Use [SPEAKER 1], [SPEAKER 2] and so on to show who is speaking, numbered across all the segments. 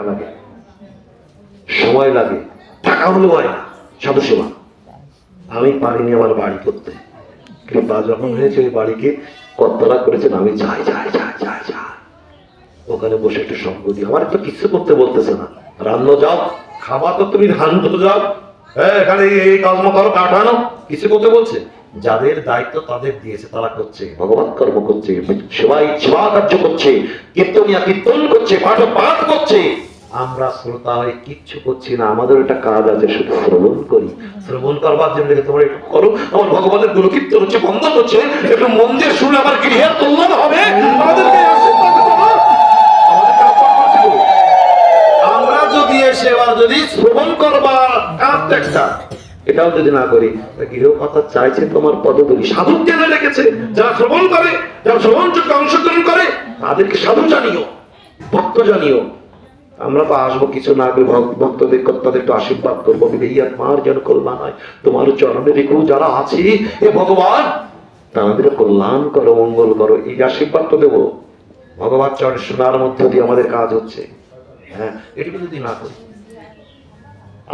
[SPEAKER 1] টাকা লাগে সময় লাগে, টাকা হলো হয় না, সাধু সেবা। আমি পারিনি আমার বাড়ি করতে। কৃপা যখন হয়েছে ওই বাড়িকে কর্তরা করেছেন, আমি যাই যাই যাই যাই যাই। ওখানে বসে একটু সঙ্গ দিই। আমার তো কিছু করতে বলতেছে না। রান্না যাও, খাবার তো তুমি রান্না যাও। হ্যাঁ এখানে এই কর্ম করো কাঠানো কিছু করতে বলছে? যাদের দায়িত্ব তাদের দিয়েছে, তারা করছে। ভগবান কর্ম করছে, সেবাই, সেবা কার্য করছে। কীর্তনিয়া কীর্তন করছে পাঠ পাঠ করছে। আমরা শ্রোতা হয়ে কিচ্ছু করছি না, আমাদের একটা কাজ আছে, শুধু শ্রবণ করি। শ্রবণ করবার জন্য তোমরা একটু করো, আমার ভগবানের গুণকীর্তন হচ্ছে বন্ধ হচ্ছে, একটু মন্দির শুনে আমার গৃহের কল্যাণ হবে করছে। আমরা যদি এসে এবার যদি শ্রবণ করবার কাজ এটাও যদি না করি গৃহ চাইছে তোমার পদধূলি সাধু জেনে রেখেছে যারা শ্রবণ করে, যারা শ্রবণ চক্রে অংশগ্রহণ করে, তাদেরকে সাধু জানিও, ভক্ত জানিও। আমরা তো আসব কিছু না করে ভক- ভক্তদের কর্তাদের একটু আশীর্বাদ করব। এই মার যেন কল্যাণ হয়। তোমার চরণে দেখো যারা আছি এ ভগবান, তাদের কল্যাণ করো, মঙ্গল করো। এই আশীর্বাদ তো দেবো। ভগবান চরণে শোনার মধ্য দিয়ে আমাদের কাজ হচ্ছে। হ্যাঁ এটুকু যদি না করি।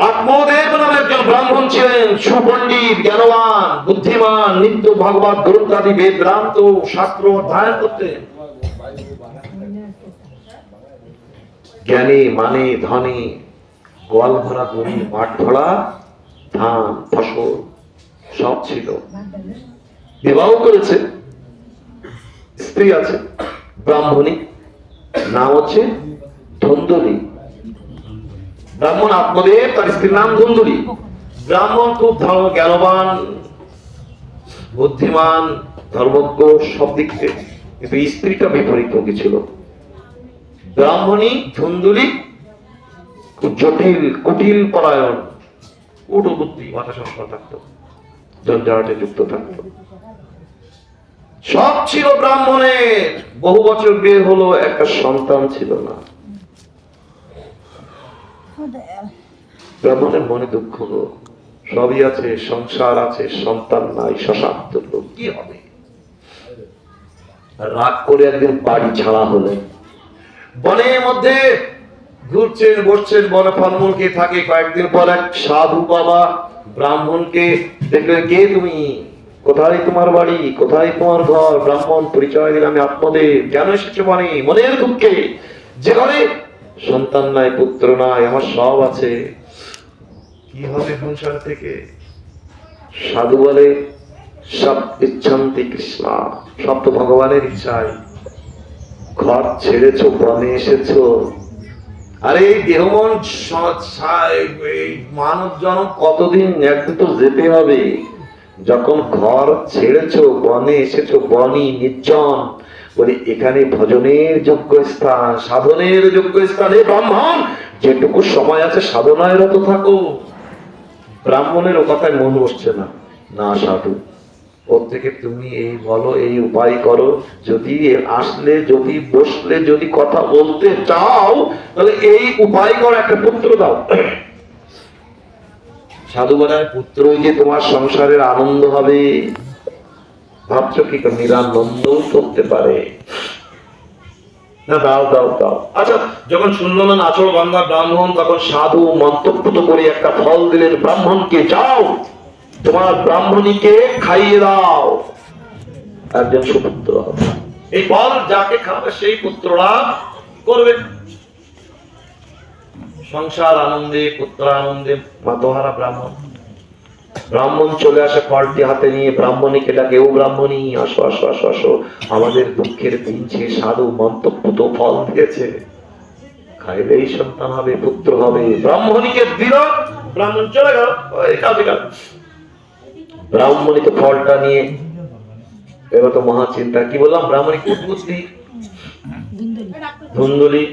[SPEAKER 1] আত্মদেব নামে একজন ব্রাহ্মণ ছিলেন, সুপণ্ডিত, জ্ঞানবান, বুদ্ধিমান, নিত্য ভগবত গ্রন্থাদি বেদান্ত, শাস্ত্র অধ্যয়ন করতেন। জ্ঞানী মানে ধনে, গোয়াল ভরা জমি মাঠ ভরা ধান, ফসল, সব ছিল। বিবাহ করেছে। স্ত্রী আছে, ব্রাহ্মণী। নাম হচ্ছে ধন্দলী। ব্রাহ্মণ আত্মদেব, তার স্ত্রীর নাম ধন্দলী। ব্রাহ্মণ খুব ধর্ম জ্ঞানবান, বুদ্ধিমান, ধর্মজ্ঞ, সব দিক থেকে। কিন্তু স্ত্রীটা বিপরীত মুখী ছিল ব্রাহ্মণী ধুন্দুলি জটিল কুটিল পরায়ণ। উটো বুদ্ধি মাথা সবসময় থাকতো। জঞ্জাটে যুক্ত থাকতো। সব ছিল ব্রাহ্মণের। বহু বছর বিয়ে হলো একটা সন্তান ছিল না। ব্রাহ্মণের মনে দুঃখ গো। সবই আছে সংসার আছে সন্তান নাই শশান্ত লোক। কি হবে? রাগ করে একদিন বাড়ি ছাড়া হলেন। বনের মধ্যে ঘুরছেন, বসছেন, বনে ফলমূল কে থাকে কয়েকদিন পর এক সাধু বাবা ব্রাহ্মণকে দেখলেন, কে তুমি? কোথায় তোমার বাড়ি? কোথায় তোমার ঘর? ব্রাহ্মণ, পরিচয় দিলাম আত্মদেব কেন এসেছ বনে? মনের দুঃখে। যে ঘরে সন্তান নাই, পুত্র নাই, আমার সব আছে। কি হবে সংসার থেকে? সাধু বলে, সব ইচ্ছান্তি কৃষ্ণ, সব তো ভগবানের ইচ্ছায় ঘর ছেড়েছো, বনে এসেছ। আরে এই দেহমন মানব জনম কতদিন একদিন তো যেতে হবে? যখন ঘর ছেড়েছো, বনে এসেছ, বনি নির্জন, বলে এখানে ভজনের যোগ্য স্থান, সাধনের যোগ্য স্থান। স্থানে ব্রাহ্মণ, যেটুকু সময় আছে সাধনায় রত থাকো। ব্রাহ্মণের ও কথায় মন বসছে না। না, সাধু। ওর থেকে তুমি এই বলো, এই উপায় করো। যদি আসলে, যদি বসলে, যদি কথা বলতে চাও, তাহলে এই উপায় করো, একটা পুত্র দাও। সাধু বলে পুত্র যে তোমার সংসারের আনন্দ হবে। ভাবছ কি? নিরানন্দ করতে পারে। না, দাও দাও দাও। আচ্ছা যখন শুনলেন আচল বাংলা ব্রাহ্মণ, তখন সাধু মন্তব্য করে একটা ফল দিলেন, ব্রাহ্মণকে, যাও। তোমার ব্রাহ্মণীকে খাইয়ে দাও। একজন সুপুত্র এই ফল যাকে খাবে সেই পুত্ররা করবে। সংসার আনন্দে পুত্র আনন্দে মাতোহারা ব্রাহ্মণ। ব্রাহ্মণ চলে আসে ফলটি হাতে নিয়ে, ব্রাহ্মণীকে ডাকে, ও ব্রাহ্মণী, আসো আসো আসো আসো। আমাদের দুঃখের দিন সে সাধু মন্তব্য ফল দিয়েছে। খাইলেই সন্তান হবে, পুত্র হবে। ব্রাহ্মণীকে দিল, ব্রাহ্মণ চলে গেল। কাজে গেল ব্রাহ্মণী তো ফলটা নিয়ে এবার তো মহা চিন্তা। কি বললাম? ব্রাহ্মণী বুদ্ধি ধুন্দুলি।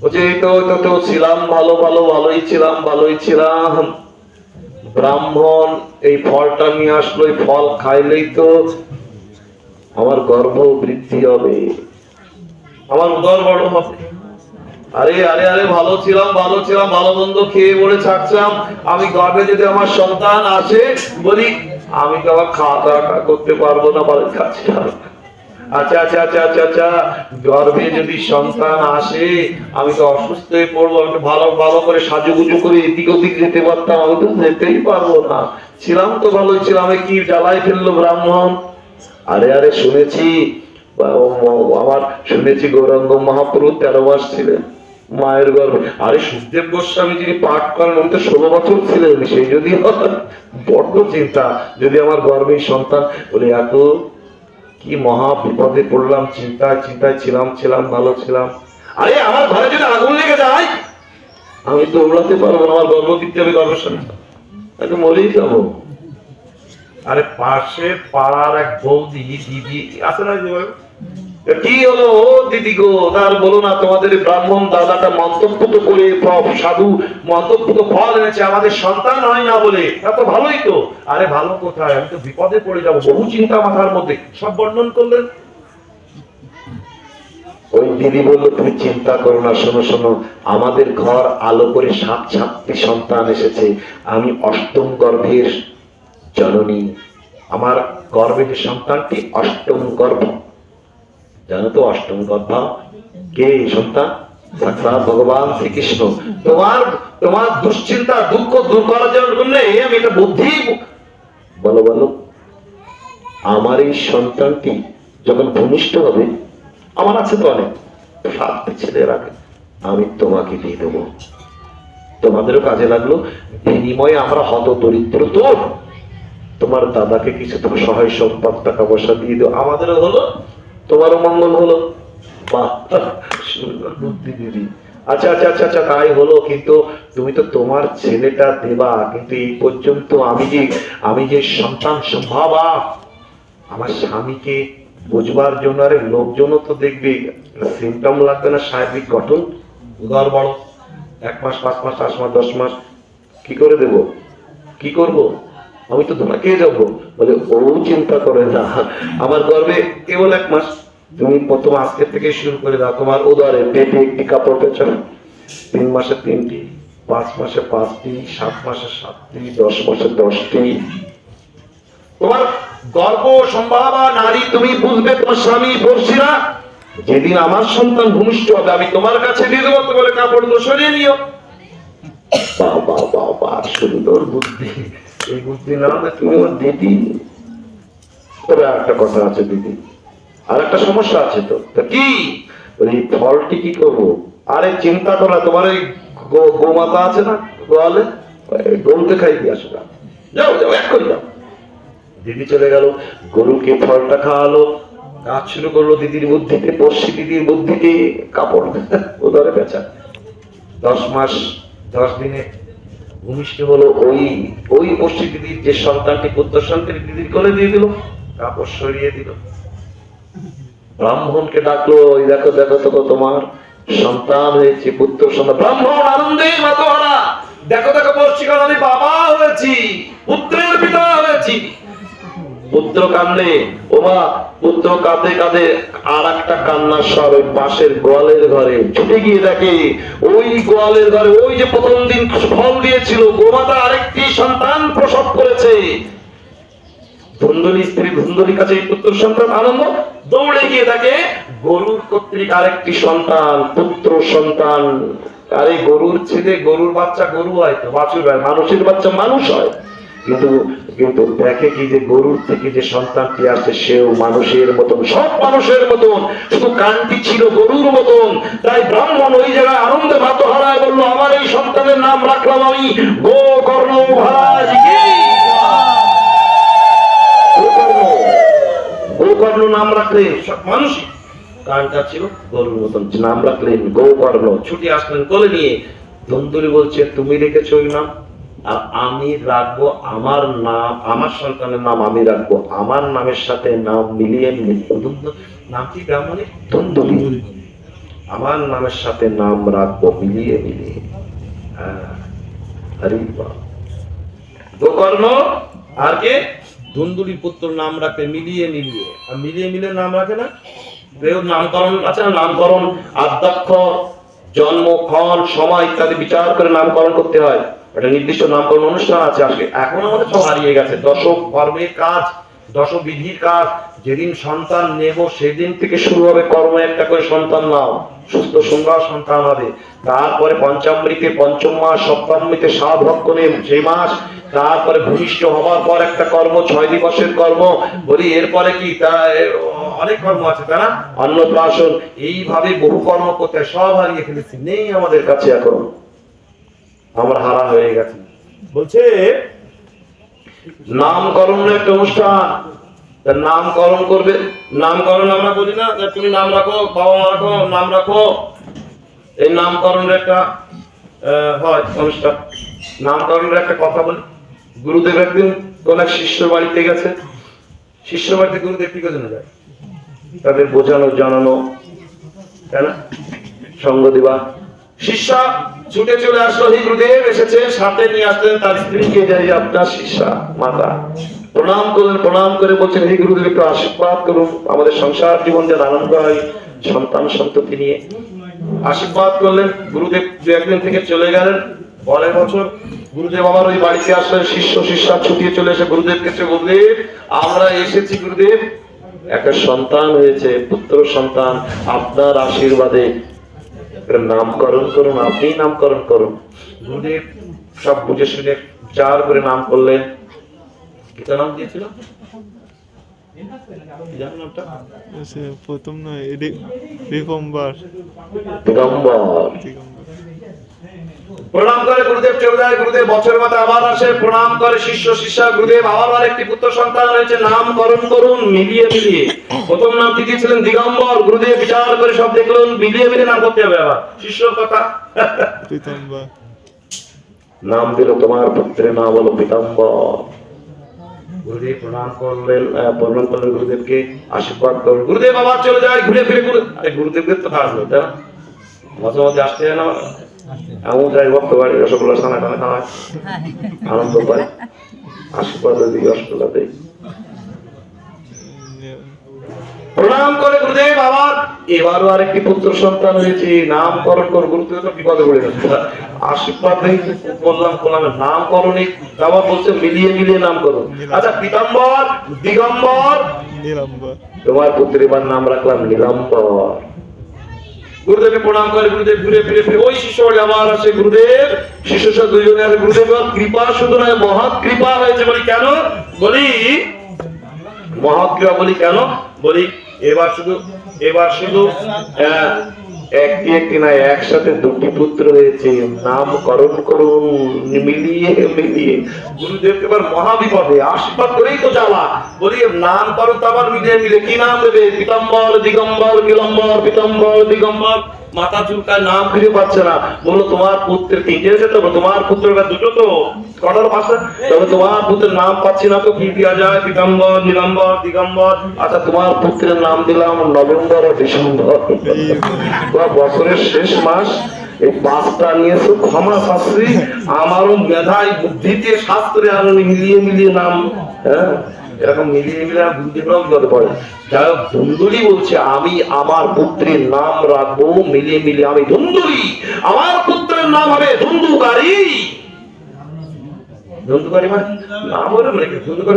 [SPEAKER 1] বলছে, এই তো তো তো, ছিলাম ভালো ভালো, ভালোই ছিলাম ভালোই ছিলাম। ব্রাহ্মণ এই ফলটা নিয়ে আসলো, এই ফল খাইলেই তো আমার গর্ভ বৃদ্ধি হবে। আমার উদর বড় হবে। আরে আরে আরে, ভালো ছিলাম ভালো ছিলাম, ভালো মন্দ খেয়ে বলে থাকছিলাম আমি গর্ভে যদি আমার সন্তান আসে, বলি, আমি তো আবার খাওয়া দাওয়াটা করতে পারব না, বাড়ির কাছে আচ্ছা আচ্ছা আচ্ছা আচ্ছা আচ্ছা গর্ভে যদি সন্তান আসে, আমি তো অসুস্থ হয়ে পড়ব, আমি ভালো ভালো করে সাজুগুজু করে এদিক ওদিক যেতে পারতাম, আমি তো যেতেই পারব না। ছিলাম তো ভালোই ছিলাম কি জ্বালায় ফেলল ব্রাহ্মণ? আরে আরে, শুনেছি আমার, শুনেছি গৌরাঙ্গ মহাপ্রভু তেরো মাস ছিলেন। মায়ের গর্ভ আরে সুখদেব গোস্বামী যিনি পাঠ করেন, উনি তো ষোলো বছর ছিলেন সেই যদি বড্ড চিন্তা। যদি আমার গর্ভের সন্তান বলে এত কি মহা বিপদে পড়লাম, চিন্তায় চিন্তায় ছিলাম ছিলাম, ভালো ছিলাম। আরে আমার ঘরে যদি আগুন লেগে যায়, আমি তো দৌড়াতে পারব না, আমার গর্ব দিতে হবে গর্ভসন্তান তাকে মরেই যাব আরে পাশে পাড়ার এক বৌদি, দিদি, আছে না? কি হলো? ও দিদি গো, তার বলো না, তোমাদের ব্রাহ্মণ দাদাটা মন্তব্য তো করে সাধু মন্তব্য তো ফল এনেছে, আমাদের সন্তান হয় না বলে। তা তো ভালোই তো। আরে ভালো কোথায়? আমি তো বিপদে পড়ে যাব, বহু চিন্তা মাথার মধ্যে। সব বর্ণন করলেন? ওই দিদি বলল, তুমি চিন্তা করো না, শোনো শোনো, আমাদের ঘর আলো করে সাত সাতটি সন্তান এসেছে। আমি অষ্টম গর্ভের জননী। আমার গর্ভের সন্তানটি, অষ্টম গর্ভ। জানো অষ্টম গর্ভা কে সন্তান? সাক্ষাৎ ভগবান শ্রীকৃষ্ণ। তোমার তোমার দুশ্চিন্তা, দুঃখ দূর করার জন্য আমি একটা বুদ্ধি বলো বলো। আমার এই সন্তানটি যখন ভূমিষ্ঠ হবে, আমার আছে তো অনেক, সাতটি ছেলের আগে আমি তোমাকে দিয়ে দেবো। তোমাদেরও কাজে লাগল। বিনিময়ে আমরা হত দরিদ্র তো তোমার দাদাকে কিছু সহায় সম্পদ, টাকা পয়সা দিয়ে দাও আমাদেরও হলো তোমারও মঙ্গল হলো? বাহ। সুন্দর বুদ্ধি দিদি আচ্ছা আচ্ছা আচ্ছা আচ্ছা তাই হলো কিন্তু তুমি তো তোমার ছেলেটা দেবা কিন্তু এই পর্যন্ত আমি যে আমি যে সন্তান সম্ভাবা আমার স্বামীকে বুঝবার জন্য আরে লোকজনও তো দেখবে সিমটম লাগবে না শারীরিক গঠন? উদার বড়। এক মাস পাঁচ মাস আট মাস দশ মাস কি করে দেব? কি করব? আমি তো খেয়ে যাব বলে, ও চিন্তা করে না। আমার গর্বে কেবল এক মাস। তুমি প্রথম আজকের থেকে শুরু করে দাও। তোমার উদারে পেটে একটি কাপড় পেছনে। তিন মাসে তিনটি, পাঁচ মাসে পাঁচটি, সাত মাসে সাতটি, দশ মাসে দশটি। তোমার গর্ব সম্ভাবা নারী, তুমি বুঝবে তোমার স্বামী বর্ষিরা যেদিন আমার সন্তান ভূমিষ্ঠ হবে, আমি তোমার কাছে দিয়ে দেবো। তোমার কাপড়গুলো সরিয়ে নিও। বাবা বাবা সুন্দর বুদ্ধি। এই বুদ্ধি না, তুমি আমার দিদি। তবে আর একটা কথা আছে দিদি। আর একটা সমস্যা আছে তো। কি? এই ফলটি কি করব? আরে চিন্তা করো তোমার গো- গোমাতা আছে না, গোয়ালে? ওই গরুকে খাই দিয়ে আসো। যাও যাও, এক করে যাও। দিদি চলে গেল, গরুকে ফলটা খাওয়ালো কাজ শুরু করল দিদির বুদ্ধিতে পড়শি দিদির বুদ্ধিতে, কাপড় ওদারে বেচা দশ মাস, দশ দিনে ভূমিষ্ঠ হলো ওই ওই পশ্চিম দিদির যে সন্তানটি পুত্র সন্তান দিদির কোলে দিয়ে দিল কাপড় সরিয়ে দিল। ব্রাহ্মণকে ডাকলো, ওই দেখো দেখো তো তোমার সন্তান হয়েছে, পুত্র সন্তান। ব্রাহ্মণ আনন্দে মাতোহারা দেখো দেখো পশ্চিম আমি বাবা হয়েছি, পুত্রের পিতা হয়েছি। পুত্র কান্দে ওমা, পুত্র কাঁদে কাঁদে আর একটা কান্নার স্বর ওই পাশের গোয়ালের ঘরে ছুটে গিয়ে দেখে, ওই গোয়ালের ঘরে ওই যে প্রথম দিন ফল দিয়েছিল, গোমাতা আরেকটি সন্তান প্রসব করেছে। ধুন্দরি স্ত্রী ধুন্দরির কাছে পুত্র সন্তান আনন্দ দৌড়ে গিয়ে দেখে, গরুর কর্তৃক আরেকটি সন্তান, পুত্র সন্তান। আরে গরুর ছেলে, গরুর বাচ্চা গরু হয় তো, বাছুর হয়, মানুষের বাচ্চা মানুষ হয়। কিন্তু কিন্তু দেখে কি যে গরুর থেকে যে সন্তানটি আসে সেও মানুষের মতন, সব মানুষের মতন, শুধু কানটি ছিল গরুর মতন। তাই ব্রাহ্মণ ওই জায়গায় আনন্দে ভাত হারায় বলল, আমার এই সন্তানের নাম রাখলাম আমি গো কর্ণ কি গোকর্ণ। নাম রাখলেন সব মানুষই। কানটা ছিল গরুর মতন, নাম রাখলেন গোকর্ণ। ছুটি আসলেন কোলে নিয়ে। ধন্দুরি বলছে, তুমি রেখেছো ওই নাম? আর আমি রাখব আমার নাম আমার সন্তানের নাম আমি রাখব। আমার নামের সাথে নাম মিলিয়ে ব্রাহ্মণের ধন্দুরি আমার নামের সাথে নাম রাখব মিলিয়ে মিলিয়ে। হ্যাঁ। হরি গোকর্ণ আর কে? ধুন্দুরি পুত্র নাম রাখে মিলিয়ে মিলিয়ে। আর মিলিয়ে মিলিয়ে নাম রাখে না? নামকরণ আছে না? নামকরণ আধ্যক্ষ জন্ম ক্ষণ সময় ইত্যাদি বিচার করে নামকরণ করতে হয়। একটা নির্দিষ্ট নামকরণ অনুষ্ঠান আছে আজকে এখন আমাদের সব হারিয়ে গেছে। দশক কর্মের কাজ দশ বিধির কাজ, যেদিন সন্তান নেব, সেদিন থেকে শুরু হবে কর্ম, একটা করে সন্তান নাও। সুস্থ সুন্দর সন্তান হবে। তারপরে পঞ্চামৃতে পঞ্চম মাস, সপ্তমীতে সাত ভক্ষণে সেই মাস। তারপরে ভূমিষ্ঠ হওয়ার পর একটা কর্ম, ছয় দিবসের কর্ম। বলি, এরপরে কি? তা অনেক কর্ম আছে না? অন্নপ্রাশন, এইভাবে বহু কর্ম করতে। সব হারিয়ে ফেলেছি। নেই আমাদের কাছে এখন। আমরা হারা হয়ে গেছি। বলছে নামকরণ একটা অনুষ্ঠান। নামকরণ করবে নামকরণ আমরা বলি না যে তুমি নাম রাখো বাবা মা রাখো নাম রাখো। এই নামকরণের একটা হয় অনুষ্ঠান। নামকরণের একটা কথা বলি। গুরুদেব একদিন কোন এক শিষ্য বাড়িতে গেছে। শিষ্য বাড়িতে গুরুদেব কি করে যায় তাদের বোঝানো জানানো তাই না? সঙ্গ দিবা। শিষ্যা ছুটে চলে আসলো হি গুরুদেব এসেছে, সাথে নিয়ে আসলেন তার স্ত্রীকে, যাই আপনার শিষ্যা মাতা। প্রণাম করলেন, প্রণাম করে বলছেন হে গুরুদেব একটু আশীর্বাদ করুন, আমাদের সংসার জীবন যেন আনন্দ হয়, সন্তান সন্ততি নিয়ে। আশীর্বাদ করলেন, গুরুদেব দু একদিন থেকে চলে গেলেন, পরের বছর গুরুদেব আবার ওই বাড়িতে আসলেন, শিষ্য, শিষ্যা ছুটিয়ে চলে এসে গুরুদেব কাছে গুরুদেব আমরা এসেছি গুরুদেব, একটা সন্তান হয়েছে, পুত্র সন্তান, আপনার আশীর্বাদে নামকরণ করুন আপনি নামকরণ করুন। সব বুঝে শুনে চার করে নাম করলেন। কিতা নাম দিয়েছিল?
[SPEAKER 2] প্রথম নয়
[SPEAKER 1] দিগম্বর।
[SPEAKER 2] দিগম্বর।
[SPEAKER 1] প্রণাম করে গুরুদেব চলে যায় গুরুদেব বছর মাথা আবার আসে। প্রণাম করে শিষ্য শিষ্যা গুরুদেব আবার একটি পুত্র সন্তান হয়েছে নামকরণ করুন মিলিয়ে মিলিয়ে। প্রথম নাম দিয়েছিলেন দিগম্বর গুরুদেব বিচার করে সব দেখলেন মিলিয়ে মিলিয়ে নাম করতে হবে আবার। শিষ্যর কথা। নাম দিল তোমার পুত্রের নাম হলো পিতাম্বর। গুরুদেব প্রণাম করলেন প্রণাম করলেন গুরুদেবকে আশীর্বাদ করলেন। গুরুদেব আবার চলে যায় ঘুরে ফিরে ঘুরে আরে গুরুদেবদের তো খাস নেই তাই মাঝে মাঝে আসতে হয় না এমন যাই ভক্ত বাড়ি রসগোল্লা সানা টানা খাওয়ায় আনন্দ পায় আশীর্বাদ দিই রসগোল্লা দিই প্রণাম করে গুরুদেব এবারও আরেকটি পুত্র সন্তান হয়েছে। নামকরণ কর গুরুদেব তো বিপদে পড়ে গেছে আশীর্বাদ বললাম নামকরণ আবার বলছে মিলিয়ে মিলিয়ে নামকরণ। আচ্ছা পিতাম্বর দিগম্বর।
[SPEAKER 2] নীলাম্বার।
[SPEAKER 1] তোমার পুত্রের এবার নাম রাখলাম নীলাম্বর। গুরুদেবকে প্রণাম করে, গুরুদেব ঘুরে ফিরে ফিরে। ওই শিষ্য বলে আবার আসে গুরুদেব, শিষ্য সব দুইজনে আসে গুরুদেব কৃপা শুধু নয় মহৎ কৃপা হয়েছে। বলি, কেন? বলি, মহৎ কৃপা বলি, কেন? বলি, এবার শুধু এবার শুধু একটি একটি না, একসাথে দুটি পুত্র হয়েছে। নামকরণ করুন, মিলিয়ে মিলিয়ে। গুরুদেব এবার মহাবিপদে, আশীর্বাদ করেই তো জ্বালা বলি নাম করো তো আবার মিলিয়ে মিলে। কি নাম দেবে? পিতাম্বর, দিগম্বর বিলম্বর পিতাম্বর, দিগম্বর। মাথা চুলকায় নাম খুঁজে পাচ্ছে না। বলল তোমার পুত্রের তিনটে হয়েছে তো? তোমার এবার দুটো তো? কটার পাশে? তবে তোমার পুত্রের নাম পাচ্ছি না তো? কি দেওয়া যায় পিতাম্বর, নীলম্বর, দিগম্বর। আচ্ছা তোমার পুত্রের নাম দিলাম নভেম্বর ও ডিসেম্বর। বছরের শেষ মাস এই পাঁচটা নিয়েছো, ক্ষমা শাস্ত্রী। আমারও মেধায়, বুদ্ধিতে, শাস্ত্রে আরও মিলিয়ে মিলিয়ে নাম হ্যাঁ? এরকম মিলিয়ে গুরুদেবরাও বিপদে পড়ে যাই হোক ধুন্দুলি বলছে, আমি আমার পুত্রের নাম রাখব, মিলিয়ে মিলিয়ে আমি ধুন্দুলি। আমার পুত্রের নাম হবে ধুন্দুকারী। মানে? মানে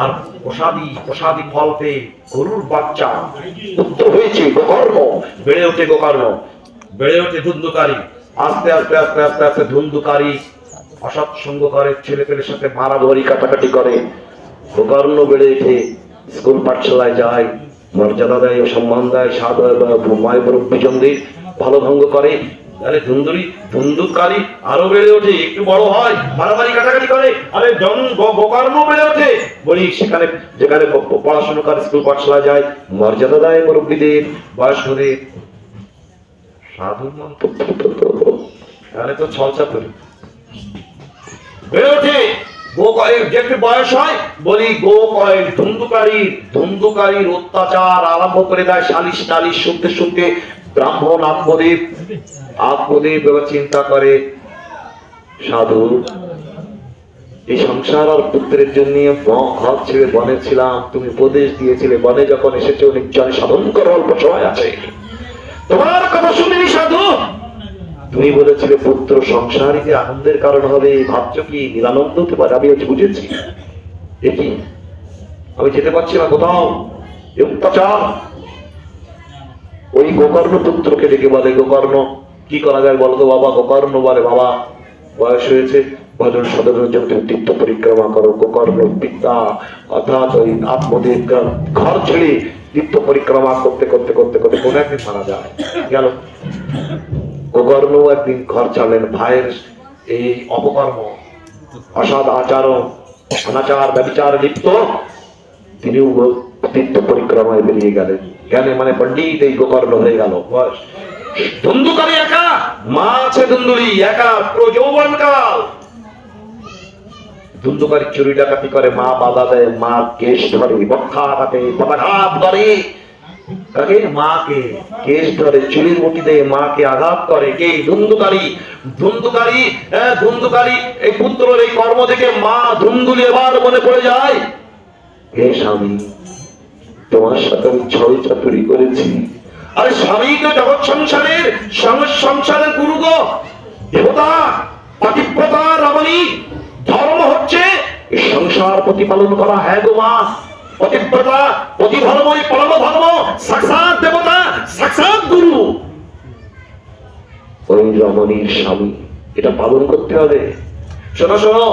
[SPEAKER 1] আর প্রসাদী প্রসাদী ফল পেয়ে গরুর বাচ্চা। বেড়ে ওঠে গোকর্ণ, বেড়ে ওঠে ধুন্দুকারী। আস্তে আস্তে আস্তে আস্তে আস্তে ধুন্দুকারী অসৎ সঙ্গ করে ছেলে পেলের সাথে মারামারি কাটাকাটি করে গোকর্ণ বেড়ে ওঠে, স্কুল পাঠশালায় যায়, মর্যাদা দেয়, সম্মান দেয় সাদ মায় ভালো ভঙ্গ করে। তাহলে ধুন্দুরি ধুন্দুকারী আরও বেড়ে ওঠে, একটু বড় হয়, মারামারি কাটাকাটি করে, আরে বেড়ে ওঠে। বলি সেখানে, যেখানে পড়াশোনা করে স্কুল পাঠশালা যায়, মর্যাদা দেয় মুরব্বীদের, বয়স্কদের। সাধু মন্তব্য তাহলে তো করি ওঠে। একটু বয়স হয়, বলি ধুন্দুকারীর অত্যাচার আরম্ভ করে দেয় শুনতে শুনতে ব্রাহ্মণ আত্মদেব আত্মদেব চিন্তা করে, সাধু, এই সংসার আর পুত্রের জন্য ঘর ছেড়ে বনে ছিলাম, তুমি উপদেশ দিয়েছিলে, বনে যখন এসেছ নিশ্চয় সাধন করো, অল্প সময় আছে। তোমার কথা শুনিনি, সাধু? তুমি বলেছিলে পুত্র সংসারই যে আনন্দের কারণ হবে, ভাবছ কি নিরানন্দ হতে পারে আমি হচ্ছে বুঝেছি। দেখি আমি যেতে পারছি না কোথাও। অত্যাচার। ওই গোকর্ণ পুত্রকে ডেকে বলে, গোকর্ণ, কি করা যায় বলতো বাবা? গোকর্ণ বলে, বাবা, বয়স হয়েছে। ভজন সদনের জন্য তীর্থ পরিক্রমা করো, গোকর্ণ পিতা অর্থাৎ ওই আত্মদেব ঘর ছেড়ে তীর্থ পরিক্রমা করতে করতে করতে করতে কোন একদিন মারা যায়। গেল। গোকর্ণ একদিন ঘর চালেন ভাইয়ের এই অপকর্ম। অসৎ আচরণ, অনাচার, ব্যবচার লিপ্ত। তিনিও তীর্থ পরিক্রমায় বেরিয়ে গেলেন। গেলে মানে পণ্ডিত এই গোকর্ণ হয়ে গেল। বয়স। ধুন্দুকারী একা, মা আছে ধুন্দুরি একা প্রযৌবন কাল। ধুন্দুকারী চুরি ডাকাতি করে, মা বাধা দেয়, মা কেশ ধরে, বক্ষা কাটে পদাঘাত করে। কাকে মাকে কেশ ধরে চুলির দেয় মাকে আঘাত করে, কে ধুন্দুকারী? ধুন্দুকারী ধুন্দুকারী, এই এই কর্ম থেকে মা ধুন্দুলি এবার মনে পড়ে যায়। হে স্বামী, তোমার সাথে আমি চাতুরি করেছি। আরে স্বামী তো জগৎ সংসারের সংসারের গুরু গো? দেবতা, পতিব্রতা, রমণী, ধর্ম হচ্ছে সংসার প্রতিপালন করা হ্যাঁ গো মা। পতিব্রতা প্রতি ধর্মই পরম ধর্ম সাক্ষাৎ দেবতা সাক্ষাৎ গুরু। ওই রমণীর স্বামী এটা পালন করতে হবে। শোনো শোনো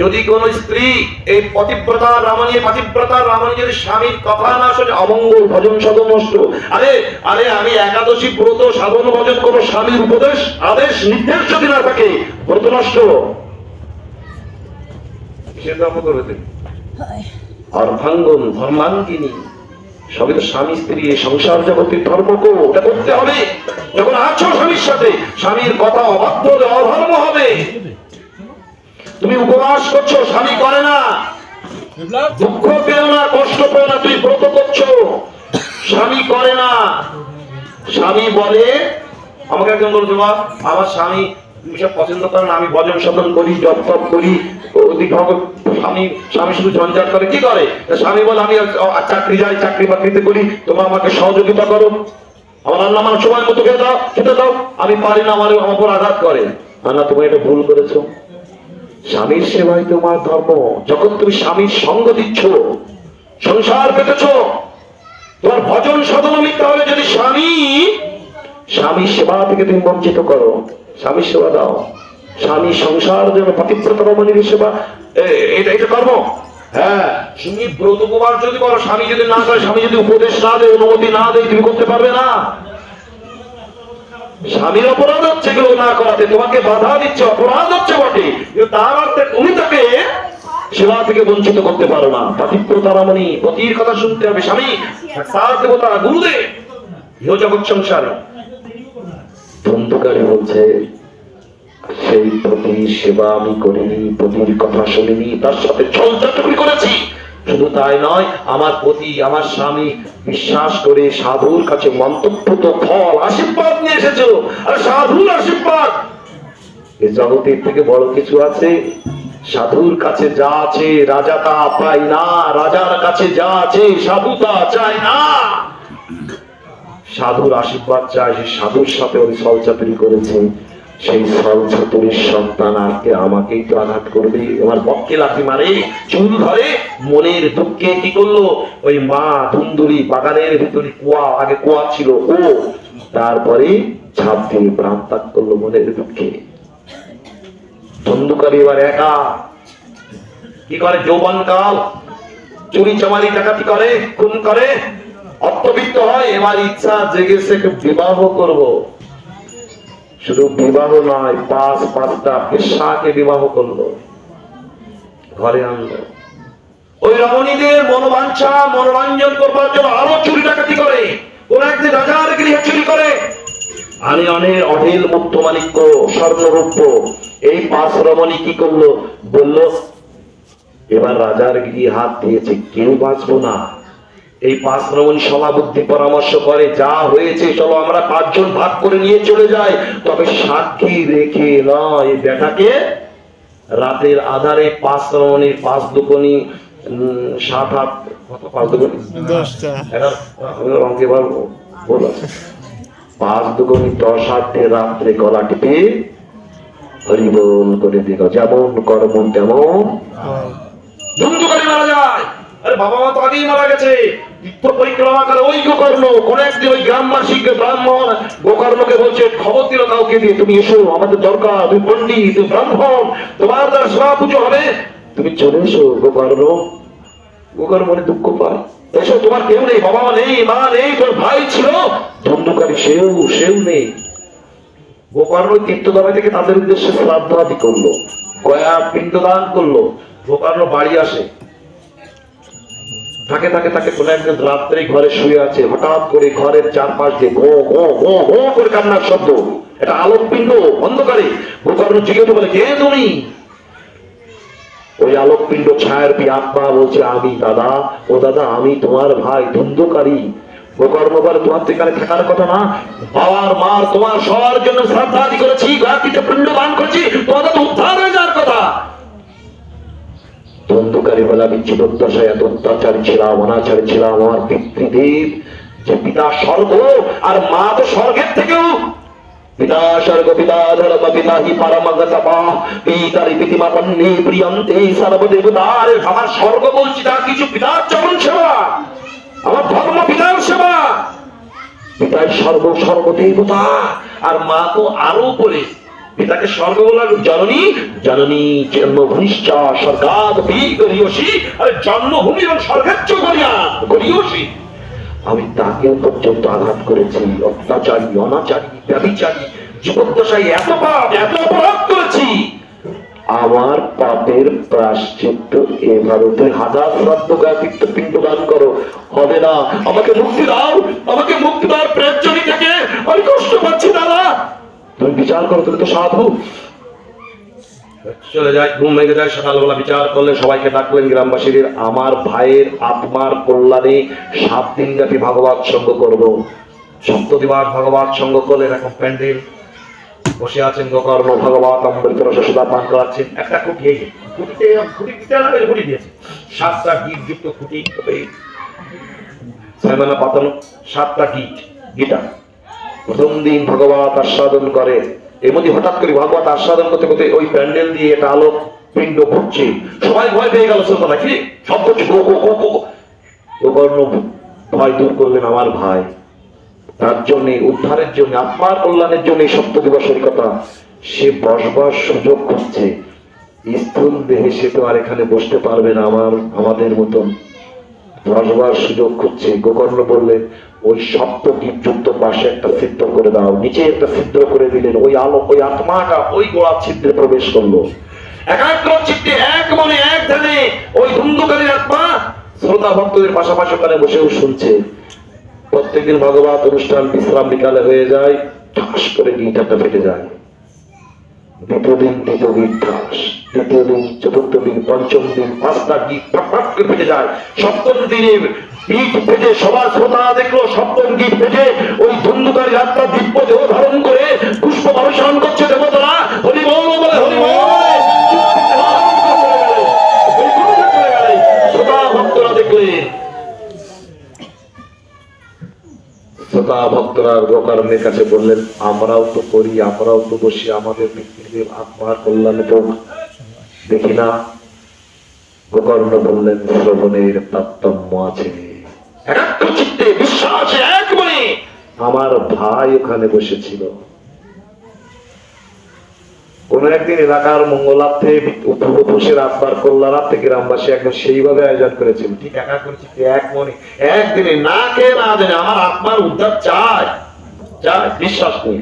[SPEAKER 1] যদি কোন স্ত্রী এই পতিব্রতা রামণী পতিব্রতা রামণী যদি স্বামীর কথা না শোনে অমঙ্গল ভজন সাধন নষ্ট আরে আরে আমি একাদশী ব্রত সাধন ভজন কোন স্বামীর উপদেশ আদেশ নির্দেশ যদি না থাকে ব্রত নষ্ট। ধর্ম করবে অর্ধাঙ্গন ধর্মাঙ্গিনী। সবই তো স্বামী, স্ত্রী সংসার জগতের ধর্ম ওটা করতে হবে। যখন আছো স্বামীর সাথে, স্বামীর কথা অবাধ্য অধর্ম হবে। তুমি উপবাস করছ, স্বামী করে না। দুঃখ পেও না, কষ্ট পেও না তুই ব্রত করছ। স্বামী করে না। স্বামী বলে, আমাকে একজন বলছে আমার স্বামী আমি ভজন করি, জপ তপ করি স্বামী স্বামী শুধু ঝঞ্ঝাট করে, কি করে? স্বামী বলে, আমি চাকরি যাই, চাকরি বাকরিতে করি আমাকে সহযোগিতা করো। আমার রান্না আমার সময় মতো দাও, খেতে দাও, আমি পারি না, আমার আমার উপর আঘাত করে। না তুমি এটা ভুল করেছ। স্বামীর সেবাই তোমার ধর্ম। যখন তুমি স্বামীর সঙ্গ দিচ্ছ, সংসার পেতেছ, তোমার ভজন সাধন মিথ্যা হলে যদি স্বামী, স্বামীর সেবা থেকে তুমি বঞ্চিত করো স্বামীর সেবা দাও। স্বামী সংসার যেন পতিব্রত রমণীর সেবা? এটা এটা কর্ম। হ্যাঁ তুমি ব্রত উপবাস যদি করো, স্বামী যদি না করে, স্বামী যদি উপদেশ না দেয়, অনুমতি না দেয়, তুমি করতে পারবে না। স্বামীর অপরাধ হচ্ছে এগুলো না করাতে। তোমাকে বাধা দিচ্ছে, অপরাধ হচ্ছে বটে। তার অর্থে তুমি তাকে সেবা থেকে বঞ্চিত করতে পারো না। পাতিব্রতা রমণী পতির কথা শুনতে হবে। স্বামী সাক্ষাৎ দেবতা, গুরুদেব ইহ জগৎ সংসারে। ধন্দুকারী বলছে, সেই পতির সেবা আমি করিনি পতির কথা শুনিনি, তার সাথে ছলচাতুরি করেছি। শুধু তাই নয়, আমার পতি, আমার স্বামী বিশ্বাস করে সাধুর কাছে মন্তব্যত ফল, আশীর্বাদ নিয়ে এসেছিল আর সাধুর আশীর্বাদ। এই জগতের থেকে বড় কিছু আছে। সাধুর কাছে যা আছে, রাজা তা পায় না। রাজার কাছে যা আছে, সাধু তা চায় না। সাধুর আশীর্বাদ চায় সেই সাধুর সাথে ওই সলচাতুরি করেছে সেই সলচাতুরির সন্তান আজকে আমাকেই তো আঘাত করবে আমার পক্ষে লাথি মারে, চুল ধরে, মনের দুঃখে কি করল? ওই মা ধুন্দুরি বাগানের ভিতরে কুয়া, আগে কুয়া ছিল, ও তারপরে ঝাঁপ দিয়ে প্রাণ ত্যাগ করল মনের দুঃখে। ধন্দুকারী এবার একা। কি করে? যৌবন কাল চুরি চামারি ডাকাতি করে, খুন করে। অর্থবিত্ত হয়, এবার ইচ্ছা জেগেছে বিবাহ করব। শুধু বিবাহ নয়, পাঁচ, পাঁচটা পেশাকে বিবাহ করল। ঘরে আনলো। ওই রমণীদের মনোবাঞ্ছা, মনোরঞ্জন করবার জন্য আরও চুরি ডাকাতি করে। কোন একদিন রাজার গৃহে চুরি করে। আরে অনেক অঢেল মুক্ত মালিক্য স্বর্ণরূপ্য। এই পাঁচ রমণী কি করল? বলল, এবার রাজার গিয়ে হাত দিয়েছে, কেউ বাঁচবো না। এই পাঁচ রমণ সভাপতি পরামর্শ করে যা হয়েছে চলো আমরা পাঁচজন ভাগ করে নিয়ে চলে যাই। তবে সাক্ষী রেখে নয়। বেটাকে রাতের আধারে পাঁচ রমণীর পাঁচ দুকনি সাত আট কত? পাঁচ দুকনি বলো। পাঁচ দশ আটে রাত্রে গলা টিপে হরিবোল করে দিল যেমন কর্ম তেমন ধুমধুকারি মারা যায়। আরে বাবা মা তো আগেই মারা গেছে। পরিক্রমা গোকর্ণ কোন একদিন ওই গ্রামবাসী ব্রাহ্মণ গোকর্ণকে বলছে, খবর দিল কাউকে দিয়ে, তুমি এসো, আমাদের দরকার, তুমি ব্রাহ্মণ, তোমার দ্বারা পুজো হবে। তুমি চলে এসো, গোকর্ণ। গোকর্ণ মনে দুঃখ পায়। এসো, তোমার কেউ নেই, বাবা নেই, মা নেই, তোর ভাই ছিল। সেও সেও নেই। গোকর্ণ থেকে তাদের উদ্দেশ্যে করল। গয়া পিণ্ডদান করল। গোকর্ণ বাড়ি আসে। থাকে থাকে থাকে, কোন একদিন রাত্রে ঘরে শুয়ে আছে, হঠাৎ করে ঘরের চারপাশ দিয়ে ঘো ঘো ঘো ঘো করে কান্নার শব্দ। এটা আলোক পিণ্ড অন্ধকারে। গোকর্ণ জিজ্ঞেস বলে, কে তুমি? ওই আলোক পিণ্ড ছায়ের পি আত্মা বলছে, আমি দাদা, ও দাদা, আমি তোমার ভাই, ধন্ধকারী। গোকর্ণ বলে তোমার তো এখানে থাকার কথা না। বাবার মার তোমার সবার জন্য শ্রদ্ধাদি করেছি গাতিতে পিণ্ড দান করেছি তোমাদের উদ্ধার হয়ে যাওয়ার কথা। ধন্ধকারী বলে আমি এত অত্যাচারী ছিলাম, অনাচারী ছিলাম, আমার পিতৃদেব, যে পিতা স্বর্গ আর মা তো স্বর্গের থেকেও। স্বর্গ বলছি কিছু পিতার চরণ সেবা, আমার ধর্ম পিতার সেবা। পিতার আর মা তো আরও উপরে। পিতাকে স্বর্গ বলার জননী জননী জন্মভূমিশ্চ স্বর্গাদ গরিয়সী, আরে জন্মভূমি এবং স্বর্গেচ্ছ গরিয়া গরিয়সী। আমি তাকেও পর্যন্ত আঘাত করেছি, অত্যাচারী, অনাচারী ব্যবিচারী জীবদ্দশায় এত পাপ, এত অপরাধ করেছি। আমার পাপের প্রাশ্চিত্য এ ভারতে হাজার শ্রাদ্ধ গায়িত্ব পিণ্ড দান করো। হবে না। আমাকে মুক্তি দাও। আমাকে মুক্তি দাও প্রেমজনী থেকে। আমি কষ্ট পাচ্ছি, দাদা। তুমি বিচার করো, তুমি তো সাধু। চলে যায় ঘুম ভেঙে যায়, সকালবেলা বিচার করলে সবাইকে ডাকলেন গ্রামবাসীদের। আমার ভাইয়ের আত্মার কল্যাণে সাত দিন ব্যাপী ভাগবত সঙ্গ করব। সপ্তদিবার ভাগবত সঙ্গ করলেন এখন প্যান্ডেল বসে আছেন গোকর্ণ ভগবত, অমৃত রস সুদা পান করাচ্ছেন। একটা খুঁটি, এই খুঁটিতে খুঁটি দিতে না খুঁটি দিয়েছে। সাতটা গিট যুক্ত খুঁটি, এই ছয়মানা পাতানো সাতটা গিট গিটা প্রথম দিন ভগবত আস্বাদন করে। মধ্যে হঠাৎ করে ভগবত আস্বাদন করতে করতে ওই প্যান্ডেল দিয়ে একটা আলোক পিণ্ড ঘুরছে সবাই ভয় পেয়ে গেল শ্রোতা কি সব করছে গোকর্ণ ভয় দূর করলেন আমার ভাই। তার জন্য, উদ্ধারের জন্য, আত্মার কল্যাণের জন্য এই সপ্ত দিবসের কথা সে বসবার সুযোগ করছে স্থূল দেহে সে তো আর এখানে বসতে পারবে না আমার, আমাদের মতন। বসবার সুযোগ খুঁজছে। গোকর্ণ বললেন ওই সপ্ত দ্বীপযুক্ত পাশে একটা ছিদ্র করে দাও। নিচে একটা ছিদ্র করে দিলেন। ওই আলো, ওই আত্মাটা ওই গোড়ার ছিদ্রে প্রবেশ করল। একাগ্র চিত্তে এক মনে, এক ধ্যানে ওই ধুন্ধকারীর আত্মা শ্রোতা ভক্তদের পাশাপাশি ওখানে বসেও শুনছে। প্রত্যেকদিন ভগবত অনুষ্ঠান বিশ্রাম বিকালে হয়ে যায়। ঠাস করে গিটারটা ফেটে যায়। দ্বিতীয় দিন দিন দিন চতুর্থ দিন পঞ্চম দিন পাঁচটা গীত করে ফেটে যায়। সপ্তম দিনে গীত ফেটে সবার দেখল সপ্তম গীত ফেটে ওই ধুন্ধুকারী আত্মা দিব্য দেহ ধারণ করে পুষ্প অনুসরণ করছে দেবতারা। হরিবল বল বলে! শ্রোতা ভক্তরা গোকর্ণের কাছে বললেন, আমরাও তো করি, আমরাও তো বসি, আমাদের পৃথিবীর আত্মার কল্যাণে তো দেখি না, গোকর্ণ বললেন, শ্রবণের তারতম্য আছে। একাত্ম আমার ভাই ওখানে বসেছিল। কোন একদিন এলাকার মঙ্গলার্থে পূর্বপুরুষের আত্মার কল্যাণার্থে গ্রামবাসী একদম সেইভাবে আয়োজন করেছিল। ঠিক একা করেছি এক মনে। একদিনে না খেয়ে না জানে আমার আত্মার উদ্ধার চাই চাই বিশ্বাস নেই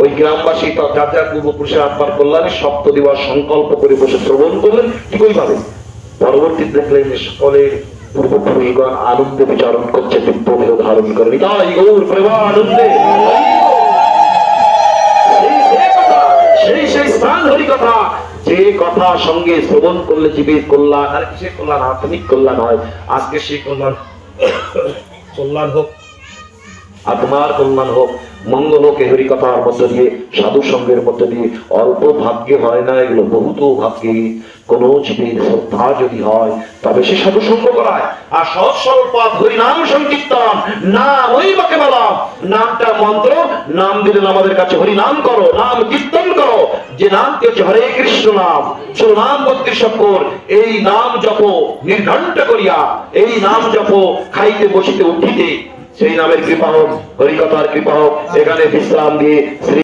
[SPEAKER 1] ওই গ্রামবাসী যার যার পূর্বপুরুষের আত্মার কল্যাণে সপ্ত দিবস সংকল্প করে বসে শ্রবণ করলেন ঠিক ওইভাবে পরবর্তী দেখলেন যে সকলের পূর্বপুরুষগণ আনন্দে বিচরণ করছে দিব্য ধারণ করে। নিতাই গৌর প্রেমা আনন্দে সেই সেই কথা, সেই সেই স্থান হরি কথা যে কথা সঙ্গে শ্রবণ করলে জীবের কল্যাণ, আর কিসের কল্যাণ? আত্মিক কল্যাণ হয়। আজকে সেই কল্যাণ কল্যাণ হোক আত্মার কল্যাণ হোক। মঙ্গলকে হরিকথার মধ্যে দিয়ে, সাধু সঙ্গের মধ্যে দিয়ে অল্প ভাগ্যে হয় না, এগুলো বহুত ভাগ্যে। কোন জীবের শ্রদ্ধা যদি হয়, তবে সে সাধু সঙ্গ করায়। আর সহজ সরল পথ, হরি নাম সংকীর্তন না ওই বাকে বলা নামটা মন্ত্র, নাম দিলেন আমাদের কাছে হরি নাম করো, নাম কীর্তন করো। যে নামটি হচ্ছে হরে কৃষ্ণ নাম সুনাম নাম বত্রিশ অক্ষর, এই নাম জপ, নির্ঘণ্ট করিয়া, এই নাম জপ, খাইতে বসিতে উঠিতে। শ্রীরামের কৃপা হোক হরিকতার কৃপা হোক এখানে বিশ্রাম দিয়ে শ্রী